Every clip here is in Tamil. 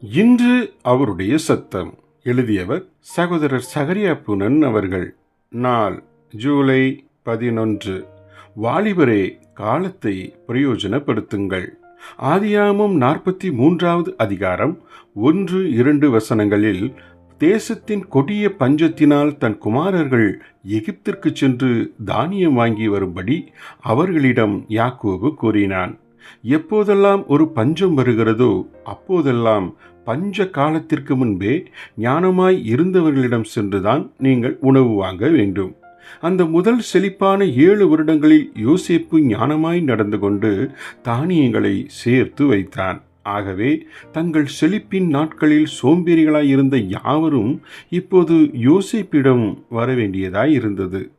இன்று அவருடைய சத்தம். எழுதியவர் சகோதரர் சகரியா புனன் அவர்கள். நாள் ஜூலை பதினொன்று. வாலிபரே காலத்தை பிரயோஜனப்படுத்துங்கள். ஆதியாமம் நாற்பத்தி மூன்றாவது அதிகாரம் ஒன்று இரண்டு வசனங்களில் தேசத்தின் கொடிய பஞ்சத்தினால் தன் குமாரர்கள் எகிப்திற்கு சென்று தானியம் வாங்கி வரும்படி அவர்களிடம் யாக்கோபு கூறினான். எப்போதெல்லாம் ஒரு பஞ்சம் வருகிறதோ அப்போதெல்லாம் பஞ்ச காலத்திற்கு முன்பே ஞானமாய் இருந்தவர்களிடம் சென்றுதான் நீங்கள் உணவு வாங்க வேண்டும். அந்த முதல் செழிப்பான ஏழு வருடங்களில் யோசிப்பு ஞானமாய் நடந்து கொண்டு தானியங்களை சேர்த்து வைத்தான். ஆகவே தங்கள் செழிப்பின் நாட்களில் சோம்பேறிகளாய் இருந்த யாவரும் இப்போது யோசிப்பிடம் வரவேண்டியதாய் இருந்தது.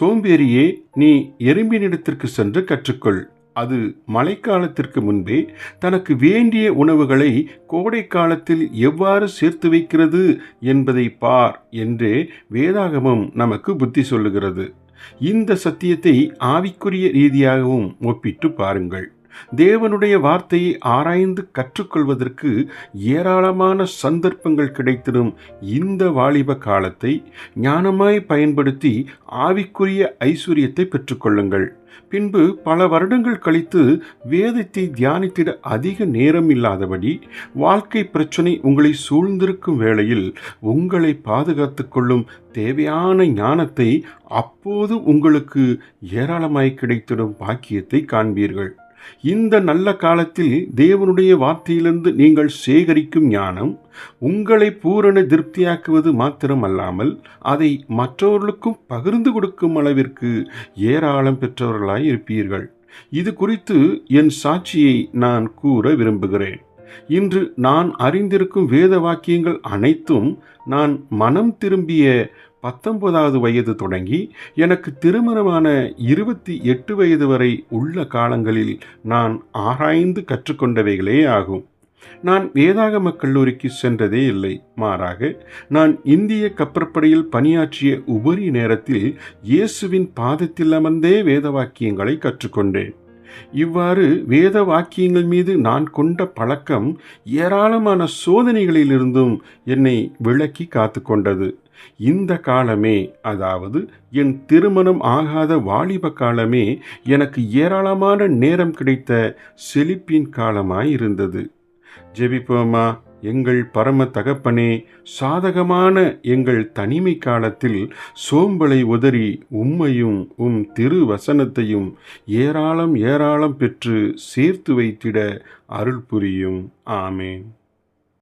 சோம்பேறியே நீ எறும்பினிடத்திற்கு சென்று கற்றுக்கொள். அது மழைக்காலத்திற்கு முன்பே தனக்கு வேண்டிய உணவுகளை கோடை காலத்தில் எவ்வாறு சேர்த்து வைக்கிறது என்பதை பார் என்றே வேதாகமம் நமக்கு புத்தி சொல்லுகிறது. இந்த சத்தியத்தை ஆவிக்குரிய ரீதியாகவும் ஒப்பிட்டு பாருங்கள். தேவனுடைய வார்த்தையை ஆராய்ந்து கற்றுக்கொள்வதற்கு ஏராளமான சந்தர்ப்பங்கள் கிடைத்திடும் இந்த வாலிப காலத்தை ஞானமாய் பயன்படுத்தி ஆவிக்குரிய ஐஸ்வர்யத்தை பெற்றுக்கொள்ளுங்கள். பின்பு பல வருடங்கள் கழித்து வேதத்தை தியானித்திட அதிக நேரம் இல்லாதபடி வாழ்க்கை பிரச்சனை உங்களை சூழ்ந்திருக்கும் வேளையில் உங்களை பாதுகாத்து கொள்ளும் தேவையான ஞானத்தை அப்போது உங்களுக்கு ஏராளமாய் கிடைத்திடும் பாக்கியத்தை காண்பீர்கள். இந்த நல்ல காலத்தில் தேவனுடைய வார்த்தையிலிருந்து நீங்கள் சேகரிக்கும் ஞானம் உங்களை பூரண திருப்தியாக்குவது மாத்திரமல்லாமல் அதை மற்றவர்களுக்கும் பகிர்ந்து கொடுக்கும் அளவிற்கு ஏராளம் பெற்றவர்களாய் இருப்பீர்கள். இது குறித்து என் சாட்சியை நான் கூற விரும்புகிறேன். இன்று நான் அறிந்திருக்கும் வேத வாக்கியங்கள் அனைத்தும் நான் மனம் திரும்பிய பத்தொன்பதாவது வயது தொடங்கி எனக்கு திருமணமான இருபத்தி எட்டு வயது வரை உள்ள காலங்களில் நான் ஆராய்ந்து கற்றுக்கொண்டவைகளே ஆகும். நான் வேதாகம கல்லூரிக்கு சென்றதே இல்லை. மாறாக நான் இந்திய கப்பற்படையில் பணியாற்றிய உபரி நேரத்தில் இயேசுவின் பாதத்தில் அமர்ந்தே வேத வாக்கியங்களை கற்றுக்கொண்டேன். இவ்வாறு வேத வாக்கியங்கள் மீது நான் கொண்ட பழக்கம் ஏராளமான சோதனைகளிலிருந்தும் என்னை விளக்கி காத்து கொண்டது இந்த காலமே அதாவது என் திருமணம் ஆகாத வாலிப காலமே எனக்கு ஏராளமான நேரம் கிடைத்த செழிப்பின் காலமாய் இருந்தது ஜெபிப்போமா? எங்கள் பரம தகப்பனே சாதகமான எங்கள் தனிமை காலத்தில் சோம்பலை உதறி உம்மையும் உம் திரு வசனத்தையும் ஏராளம் ஏராளம் பெற்று சேர்த்து வைத்திட அருள் புரியும். ஆமேன்.